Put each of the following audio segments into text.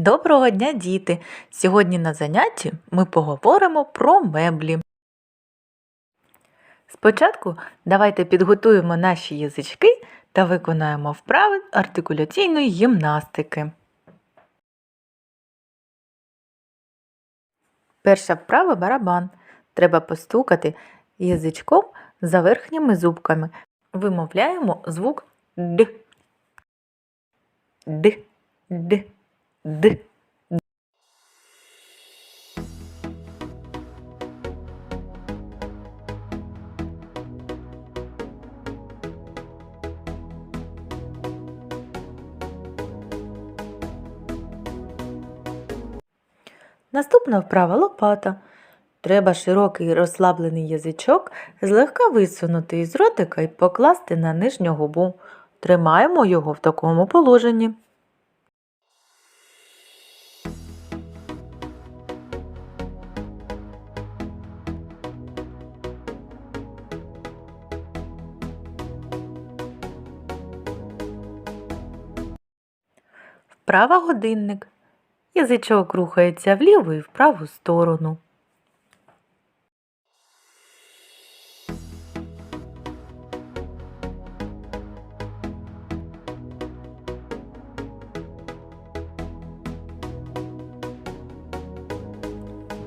Доброго дня, діти! Сьогодні на занятті ми поговоримо про меблі. Спочатку давайте підготуємо наші язички та виконаємо вправи артикуляційної гімнастики. Перша вправа барабан. Треба постукати язичком за верхніми зубками. Вимовляємо звук Д. Д. Д. Д. Наступна вправа лопата. Треба широкий розслаблений язичок злегка висунути із ротика і покласти на нижню губу. Тримаємо його в такому положенні. Вправа годинник. Язичок рухається вліву і в праву сторону.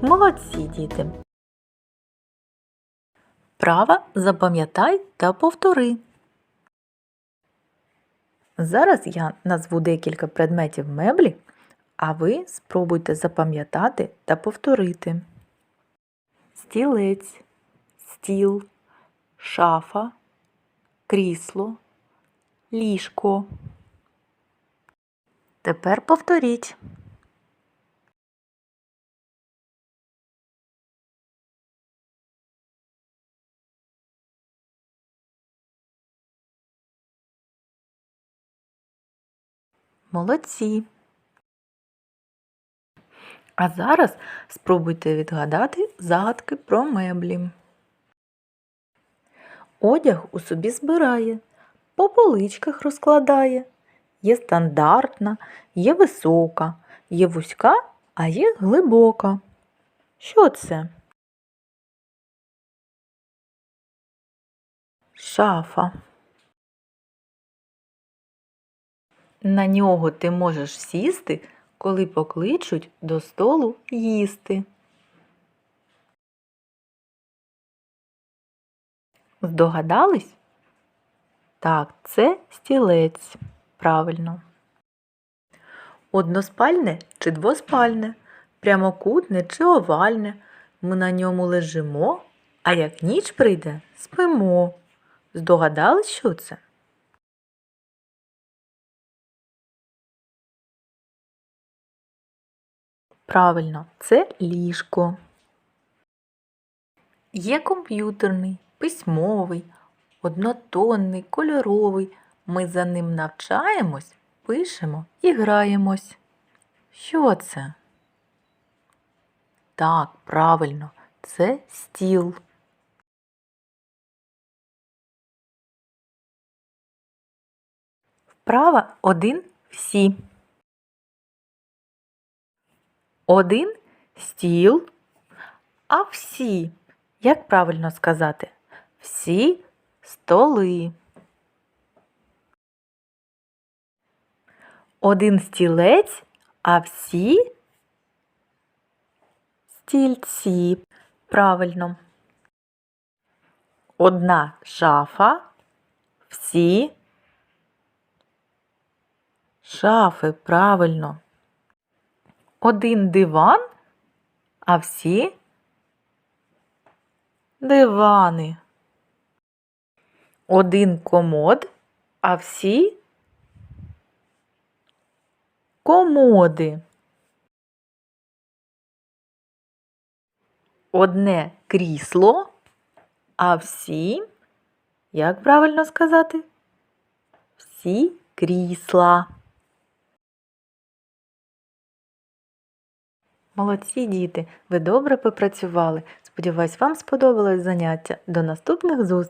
Молодці, діти. Права запам'ятай та повтори. Зараз я назву декілька предметів меблі, а ви спробуйте запам'ятати та повторити. Стілець, стіл, шафа, крісло, ліжко. Тепер повторіть. Молодці. А зараз спробуйте відгадати загадки про меблі. Одяг у собі збирає, по поличках розкладає. Є стандартна, є висока, є вузька, а є глибока. Що це? Шафа. На нього ти можеш сісти, коли покличуть до столу їсти. Здогадались? Так, це стілець. Правильно. Односпальне чи двоспальне, прямокутне чи овальне. Ми на ньому лежимо, а як ніч прийде, спимо. Здогадались, що це? Правильно, це ліжко. Є комп'ютерний, письмовий, однотонний, кольоровий. Ми за ним навчаємось, пишемо і граємось. Що це? Так, правильно, це стіл. Вправа один всі. Один стіл, а всі. Як правильно сказати? Всі столи. Один стілець, а всі стільці. Правильно. Одна шафа, всі шафи. Правильно один диван, а всі дивани. Один комод, а всі комоди. Одне крісло, а всі, як правильно сказати? Всі крісла. Молодці діти, ви добре попрацювали. Сподіваюсь, вам сподобалось заняття. До наступних зустрічей!